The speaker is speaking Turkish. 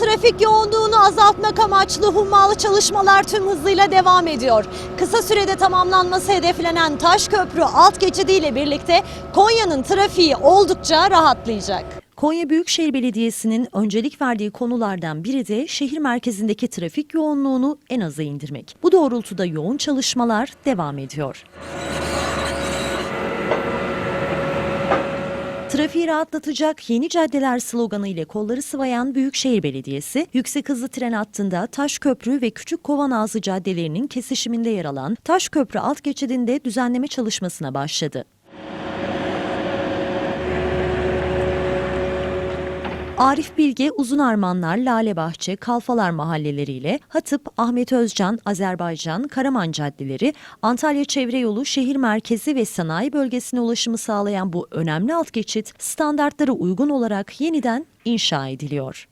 Trafik yoğunluğunu azaltmak amaçlı hummalı çalışmalar tüm hızıyla devam ediyor. Kısa sürede tamamlanması hedeflenen Taş Köprü alt geçidiyle birlikte Konya'nın trafiği oldukça rahatlayacak. Konya Büyükşehir Belediyesi'nin öncelik verdiği konulardan biri de şehir merkezindeki trafik yoğunluğunu en aza indirmek. Bu doğrultuda yoğun çalışmalar devam ediyor. Trafiği rahatlatacak yeni caddeler sloganı ile kolları sıvayan Büyükşehir Belediyesi, yüksek hızlı tren hattında Taşköprü ve Küçük Kovanağzı caddelerinin kesişiminde yer alan Taşköprü alt geçidinde düzenleme çalışmasına başladı. Arif Bilge, Uzunarmanlar, Lalebahçe, Kalfalar mahalleleriyle Hatıp, Ahmet Özcan, Azerbaycan, Karaman caddeleri, Antalya Çevre Yolu, şehir merkezi ve sanayi bölgesine ulaşımı sağlayan bu önemli alt geçit standartlara uygun olarak yeniden inşa ediliyor.